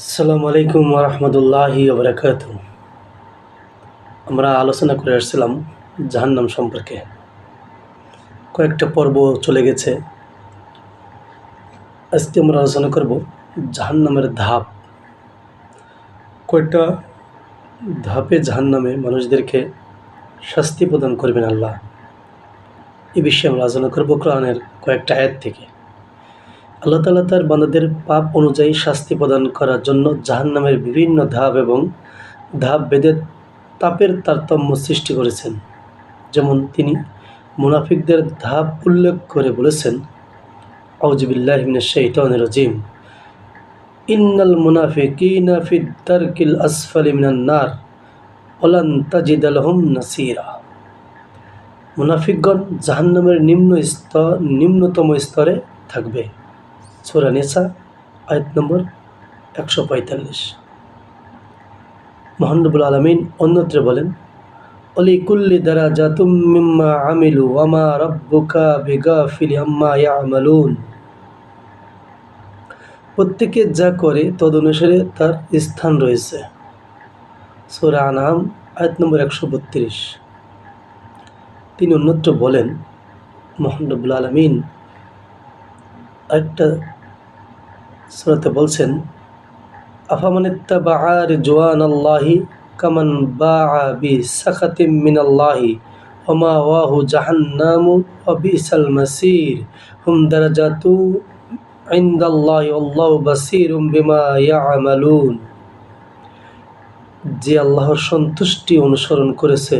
আসসালামু আলাইকুম রহমতুল্লাহি বরকাত আমরা আলোচনা করে আসছিলাম জাহান্নাম সম্পর্কে। কয়েকটা পর্ব চলে গেছে। আজকে আমরা আলোচনা করব জাহান্নামের ধাপ। কয়েকটা ধাপে জাহান্নামে মানুষদেরকে শাস্তি প্রদান করবেন আল্লাহ? এ বিষয়ে আমরা আলোচনা করব কোরআনের কয়েকটা আয়াত থেকে। আল্লাহ তালা তার বান্দাদের পাপ অনুযায়ী শাস্তি প্রদান করার জন্য জাহান্নামের বিভিন্ন ধাপ এবং ধাপ বেদে তাপের তারতম্য সৃষ্টি করেছেন। যেমন তিনি মুনাফিকদের ধাপ উল্লেখ করে বলেছেন আউজিবিল্লাহিমিন শৈতানির রাজিম। ইন্নাল মুনাফিকিনা ফি দারকিল আসফালি নার। ওলান তাজিদ আলহম নাসিরা। মুনাফিকগণ জাহান্নামের নিম্ন স্তর, নিম্নতম স্তরে থাকবে। সুরা নেসা, আয়াত নম্বর একশো পঁয়তাল্লিশ। মহানবুল আলমিন অন্যত্র বলেন, অলি কুল্লি দ্বারা জাতুম মিম্মা আমিলু ওয়ামা রব্বুকা বিগা ফিলি আম্মা ইয়ামালুন। প্রত্যেকে যা করে তদনুসারে তার স্থান রয়েছে। সুরা আনাম আয়াত নম্বর একশো বত্রিশ। তিনি অন্যত্র বলেন মোহাম্মবুল আলমিন আরেকটা সুরাতে বলছেন আফামানিত্তা বা আর জোয়ান আল্লাহি কামান বা বি সাখাতিম মিন আল্লাহি ওমা ওয়াহু জাহান্নামু অবিসাল মাসির। হুম দারাজাতু ইন্দাল্লাহ আল্লাহ বাসির বিমা ইয়ামালুন। যে আল্লাহর সন্তুষ্টি অনুসরণ করেছে,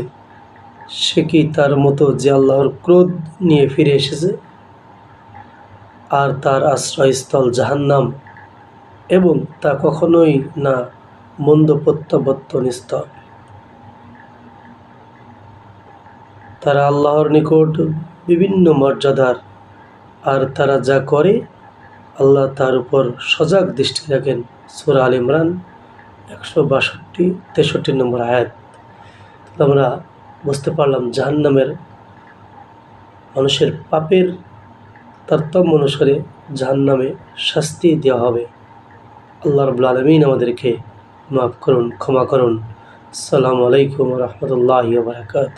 সে কি তার মতো যে আল্লাহর ক্রোধ নিয়ে ফিরে এসেছে? আর তার আশ্রয়স্থল জাহান্নাম এবং তা কখনোই না মন্দ প্রত্যাবর্তন স্তর তারা আল্লাহর নিকট বিভিন্ন মর্যাদার, আর তারা যা করে, আল্লাহ তার উপর সজাগ দৃষ্টি রাখেন। সুরা আল ইমরান একশো বাষট্টি, তেষট্টি নম্বর আয়াত। আমরা বুঝতে পারলাম জাহান্নামের মানুষের পাপের তারতম্য অনুসারে জাহান্নামে শাস্তি দেওয়া হবে। আল্লাহ রবুল আলমিন আমাদেরকে মাফ করুন, ক্ষমা করুন। আসসালামু আলাইকুম রহমতুল্লাহ বারকাত